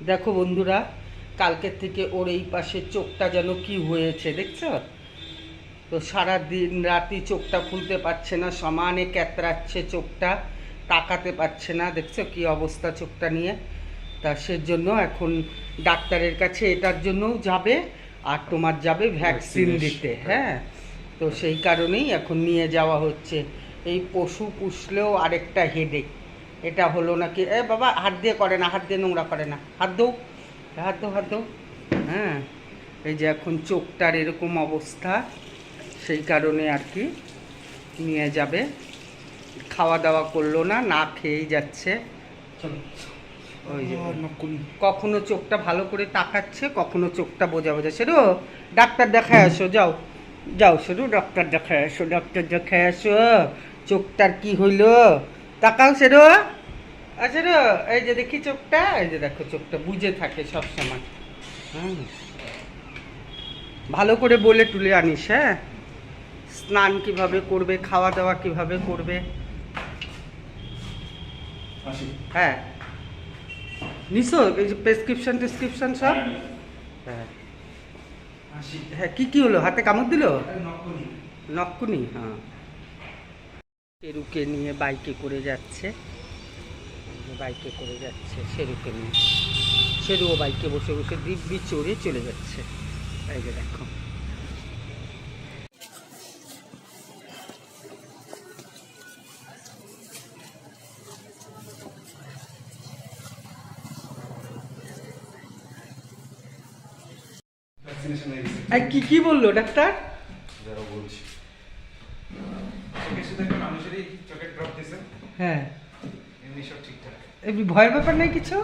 দেখো বন্ধুরা কালকের থেকে ওর এই পাশে চোখটা যেন কি হয়েছে দেখছ? তো সারা দিন রাতি চোখটা খুলতে পারছে না সমানে ক্যাতরাচ্ছে চোখটা তাকাতে পারছে না দেখছ কি অবস্থা চোখটা নিয়ে? তা সেজন্য এখন ডাক্তারের কাছে এটার জন্যও যাবে আর তোমার যাবে ভ্যাকসিন দিতে হ্যাঁ? তো সেই কারণেই এখন নিয়ে যাওয়া হচ্ছে। এই পশু পুষলেও আরেকটা হেডেক এটা হলো নাকি? এ বাবা হাত দিয়ে করে না হাত দিয়ে নোংরা করে না। হাত দৌ হাত দৌ হাত দৌ হ্যাঁ এই যে এখন চোখটার এরকম অবস্থা সেই কারণে আর কি নিয়ে যাবে। খাওয়া দাওয়া করল না না খেয়েই যাচ্ছে। কখনো চোখটা ভালো করে তাকাচ্ছে কখনো চোখটা বোঝা বোঝা। সেরু ডাক্তার দেখায় আসো যাও। যাও সেরু ডাক্তার দেখায় আসো ডাক্তার দেখায় আসো। চোখটার কি হইল? তাকাও সেরু আচ্ছা রে এই যে দেখি চোখটা এই যে দেখো চোখটা বুঝে থাকে সব সময় হুম। ভালো করে বলে তুলে আনিস হ্যাঁ? স্নান কীভাবে করবে খাওয়া দাওয়া কীভাবে করবে? হ্যাঁ। নিছো? এই যে প্রেসক্রিপশন টেসক্রিপশন সব? হ্যাঁ হ্যাঁ। কি কি হলো? হাতে কামড় দিল? নকুনি হ্যাঁ। শেরুকে নিয়ে বাইকে করে যাচ্ছে। বাইকে করে যাচ্ছে শেরুকে নিয়ে। শেরুও বাইকে বসে বসে দিব্যি চড়ে চলে যাচ্ছে। বাইকে দেখো। কি কি বলল ডাক্তার যারা বলছি চোখের সাথে একটা মানুষেরই চোখের ড্রপ দিছে হ্যাঁ। এমনি সব ঠিকঠাক। এমনি ভয়ের ব্যাপার নেই কিছু?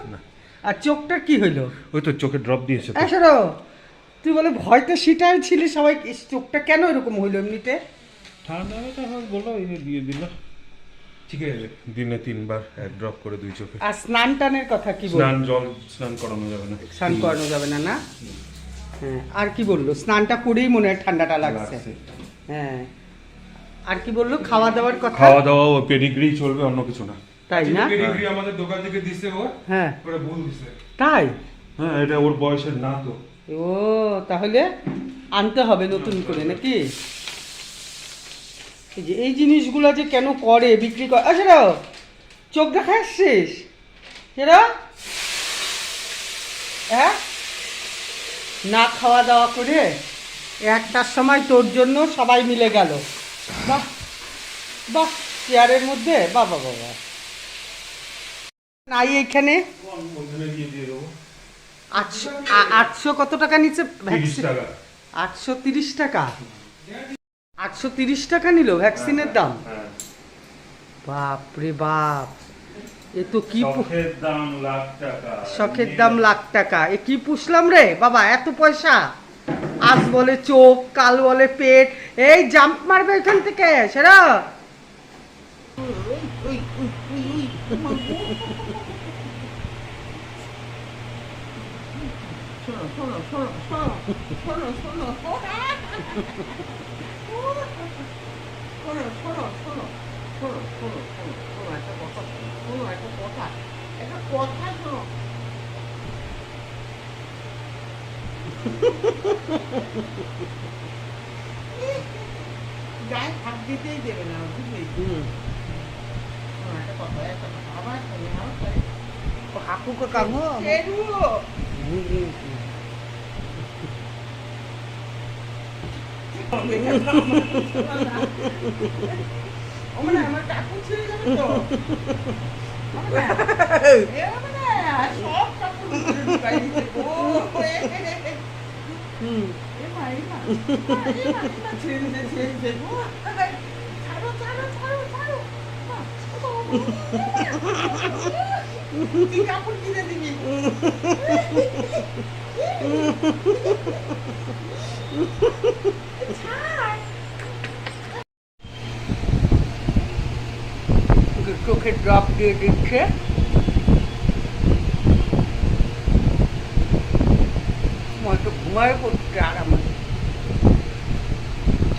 আর চোখটার কি হইল? ওই তো চোখে ড্রপ দিয়েছে তো। তুই বলে ভয়তে সিটাই ছিলি সবাই ইস, চোখটা কেন এরকম হইল এমনিতে? ঠান্ডা বলল এই যে দিয়ে দিল। ঠিক আছে। দিনে তিনবার এক ড্রপ করে দুই চোখে। আর স্নান টানের কথা কি বলল? স্নান জল স্নান করানো যাবে না। স্নান করানো যাবে না না? হ্যাঁ আর কি বলল? স্নানটা করেই মনে হয় ঠান্ডাটা লাগছে। লাগছে। হ্যাঁ। আর কি বলল? খাওয়া দাওয়ার কথা? খাওয়া দাওয়া ও পেডিগ্রি চলবে অন্য কিছু না। তাই না? পেডিগ্রি আমাদের দোকান থেকে দিছে ও হ্যাঁ। ওরা ভুল দিছে। তাই? হ্যাঁ এটা ওর বয়সের না তো। ও তাহলে আনতে হবে নতুন করে নাকি? এই যে এই জিনিসগুলো যে কেন করে বিক্রি করে? আচ্ছা রাও, চোখ দেখা আসছিস সেরা হ্যাঁ? না খাওয়া দাওয়া করে একটার সময় তোর জন্য সবাই মিলে গেল। বাহ বাহ চেয়ারের মধ্যে বাবা বাবা নাই এখানে আটশো আটশো কত টাকা নিচ্ছে ভ্যাকসিন আটশো তিরিশ টাকা? আটশো তিরিশ টাকা নিল ভ্যাকসিনের দাম? হ্যাঁ। বাপ রে বাপ। এ তো কি শখের দাম লাখ টাকা। এ কি পুষলাম রে? বাবা এত পয়সা। আজ বলে চোখ কাল বলে পেট। এই জাম্প মারবে এখান থেকে সেরা। শোনো। গায়ে হাত দিতেই দেবে না বুঝলি? হাকু কা কাম আমার কাকু ছেড়ে যাবে তো? মানে, মানে, সব কাকু চোখে ড্রপ দিয়ে দিচ্ছে ঘুমায় পড়ছে আরামে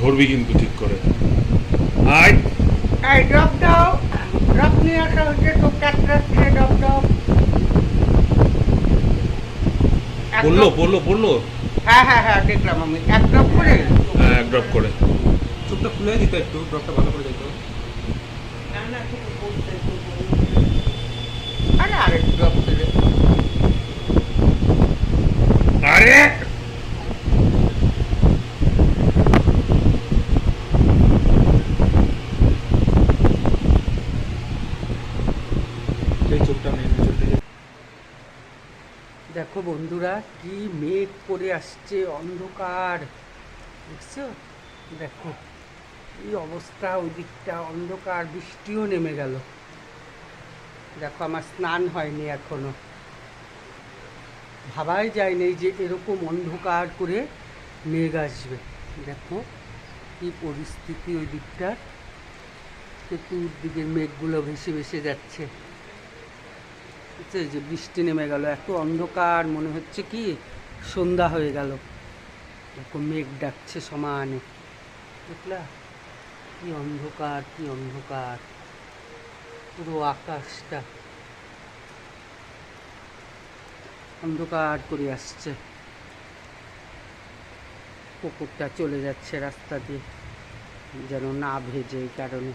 ধরবি কিন্তু ঠিক করে। আয়। এই ড্রপ দাও। ড্রপ নিয়ে আসা হচ্ছে তো কাটরাচ্ছে ড্রপ দাও। এক পড়ল drop- পড়ল পড়ল হ্যাঁ হ্যাঁ হ্যাঁ দেখলাম আমি। এক ড্রপ করে হ্যাঁ এক ড্রপ করে। চোখটা খুলে দিতে একটু ড্রপটা ভালো করে দিত আরে আরেক ড্রপ করে আরে সেই চোখটা নেই চোখটা দেখো বন্ধুরা, কি মেঘ করে আসছে, অন্ধকার। দেখছ? দেখো এই অবস্থা ওই দিকটা অন্ধকার, বৃষ্টিও নেমে গেল। দেখো, আমার স্নান হয়নি এখনও। ভাবাই যায়নি যে এরকম অন্ধকার করে মেঘ আসবে। দেখো, কি পরিস্থিতি ওই দিকটা চতুর্দিকের মেঘগুলো ভেসে ভেসে যাচ্ছে। এই যে বৃষ্টি নেমে গেল। এত অন্ধকার, মনে হচ্ছে কি সন্ধ্যা হয়ে গেল। দেখো মেঘ ডাকছে সমানে। বুঝলা কি অন্ধকার কি অন্ধকার। পুরো আকাশটা অন্ধকার করে আসছে। কুকুরটা চলে যাচ্ছে রাস্তা দিয়ে, যেন না ভেজে এই কারণে।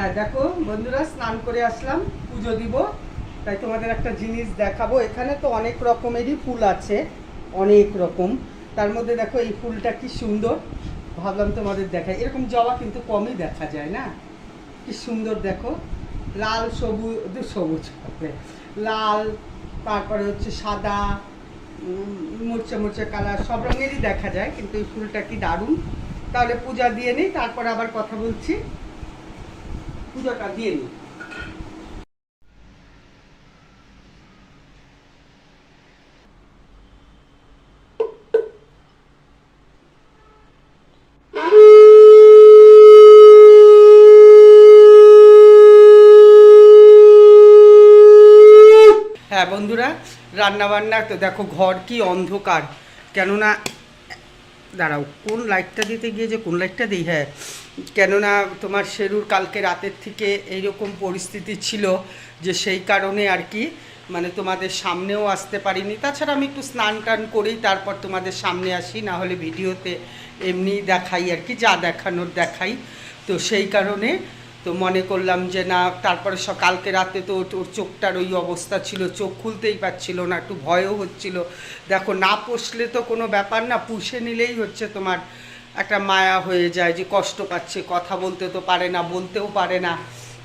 হ্যাঁ দেখো, বন্ধুরা, স্নান করে আসলাম, পুজো দিব। তাই তোমাদের একটা জিনিস দেখাবো। এখানে তো অনেক রকমেরই ফুল আছে, অনেক রকম। তার মধ্যে দেখো, এই ফুলটা কি সুন্দর। ভাবলাম তোমাদের দেখাই। এরকম জবা কিন্তু কমই দেখা যায়, না? কি সুন্দর, দেখো। লাল, সবুজ সবুজ। লাল, তারপরে হচ্ছে সাদা মুরচা মুরচা কালার, সব রঙেরই দেখা যায়, কিন্তু এই ফুলটা কি দারুণ। তাহলে পূজা দিয়ে নিই, তারপরে আবার কথা বলছি। পুজোটা দিয়ে নিই হ্যাঁ বন্ধুরা রান্না বান্না তো দেখো ঘর কি অন্ধকার। কেননা দাঁড়াও, কোন লাইটটা দিতে গিয়ে যে কোন লাইটটা দিই? হ্যাঁ কেননা তোমার শেরুর কালকে রাতের থেকে এইরকম পরিস্থিতি ছিল যে সেই কারণে আর কি মানে তোমাদের সামনেও আসতে পারিনি। তাছাড়া আমি একটু স্নান টান করেই তারপর তোমাদের সামনে আসি, না হলে ভিডিওতে এমনি দেখাই আর কি, যা দেখানোর দেখাই। তো সেই কারণে তো মনে করলাম যে না, তারপরে সকালকে রাতে তো ওর- চোখটার ওই অবস্থা ছিল, চোখ খুলতেই পারছিল না, একটু ভয়ও হচ্ছিল। দেখো, না পুষলে তো কোনো ব্যাপার না, পুষে নিলেই হচ্ছে তোমার একটা মায়া হয়ে যায় যে কষ্ট পাচ্ছে, কথা বলতে তো পারে না, বলতেও পারে না।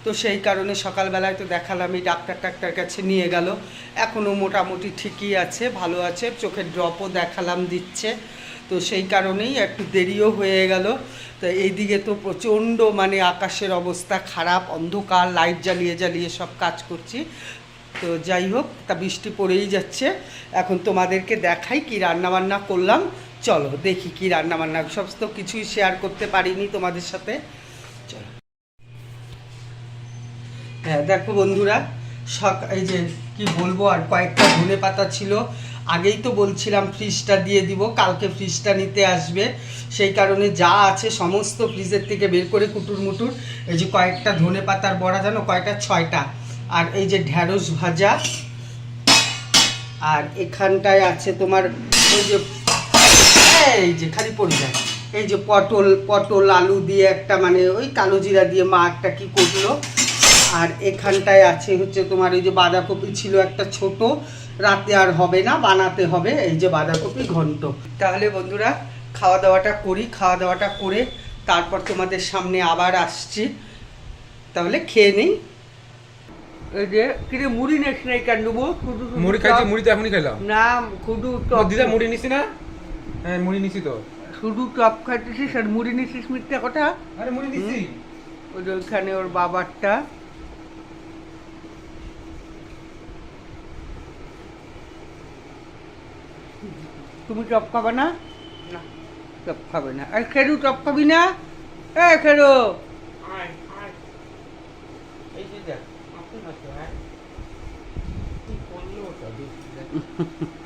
তো সেই কারণে সকালবেলায় তো দেখালাম, এই ডাক্তার টাক্তার কাছে নিয়ে গেল। এখনও মোটামুটি ঠিকই আছে, ভালো আছে, চোখের ড্রপও দেখালাম, দিচ্ছে। তো সেই কারণেই একটু দেরিও হয়ে গেল। তো এইদিকে তো প্রচণ্ড মানে আকাশের অবস্থা খারাপ, অন্ধকার লাইট জ্বালিয়ে জ্বালিয়ে সব কাজ করছি। তো যাই হোক, তা বৃষ্টি পড়েই যাচ্ছে। এখন তোমাদেরকে দেখাই কি রান্নাবান্না করলাম। চলো দেখি কি রান্নাবান্না, সমস্ত কিছুই শেয়ার করতে পারিনি তোমাদের সাথে। চলো। হ্যাঁ দেখো বন্ধুরা, সক এই যে কি বলব, আর কয়েকটা ধনে পাতা ছিল। আগেই তো বলছিলাম ফ্রিজটা দিয়ে দিব, কালকে ফ্রিজটা নিতে আসবে। সেই কারণে যা আছে সমস্ত ফ্রিজের থেকে বের করে কুটুর মুটুর, এই যে কয়েকটা ধনে পাতার বড়া, জানো কয়টা? ছয়টা। আর এই যে ঢ্যাঁড়স ভাজা, আর এখানটায় আছে তোমার ওই যে, এই যে খালি পড়ে যায়। এই যে পটল পটল, আলু দিয়ে একটা মানে ওই কালো জিরা দিয়ে মা একটা কি করল। আর এখানটায় আছে হচ্ছে তোমার এই যে বাঁধাকপি ছিল একটা ছোট রাতে আর হবে না বানাতে হবে এই যে বাঁধাকপি ঘন্ট। তাহলে বন্ধুরা খাওয়া দাওয়াটা করি খাওয়া দাওয়াটা করে তারপর তোমাদের সামনে আবার আসছি। তাহলে খেয়ে নিই। এই যে কিরে মুড়ি নেস নাই কেন নেব? শুধু শুধু মুড়ি খাইছি মুড়ি তো এখনই খাইলাম। না শুধু দিদা মুড়ি নিছি না? হ্যাঁ মুড়ি নিছি তো। শুধু টপ খাইতেছিস আর মুড়ি নিছিস মিথ্যা কথা? আরে মুড়ি নিছি। ওই যে ওইখানে ওর বাবারটা। তুমি টপ খাবে না? চপ টপ খাবে না। আর খেরু টপ খাবি না? এ খেরু! এই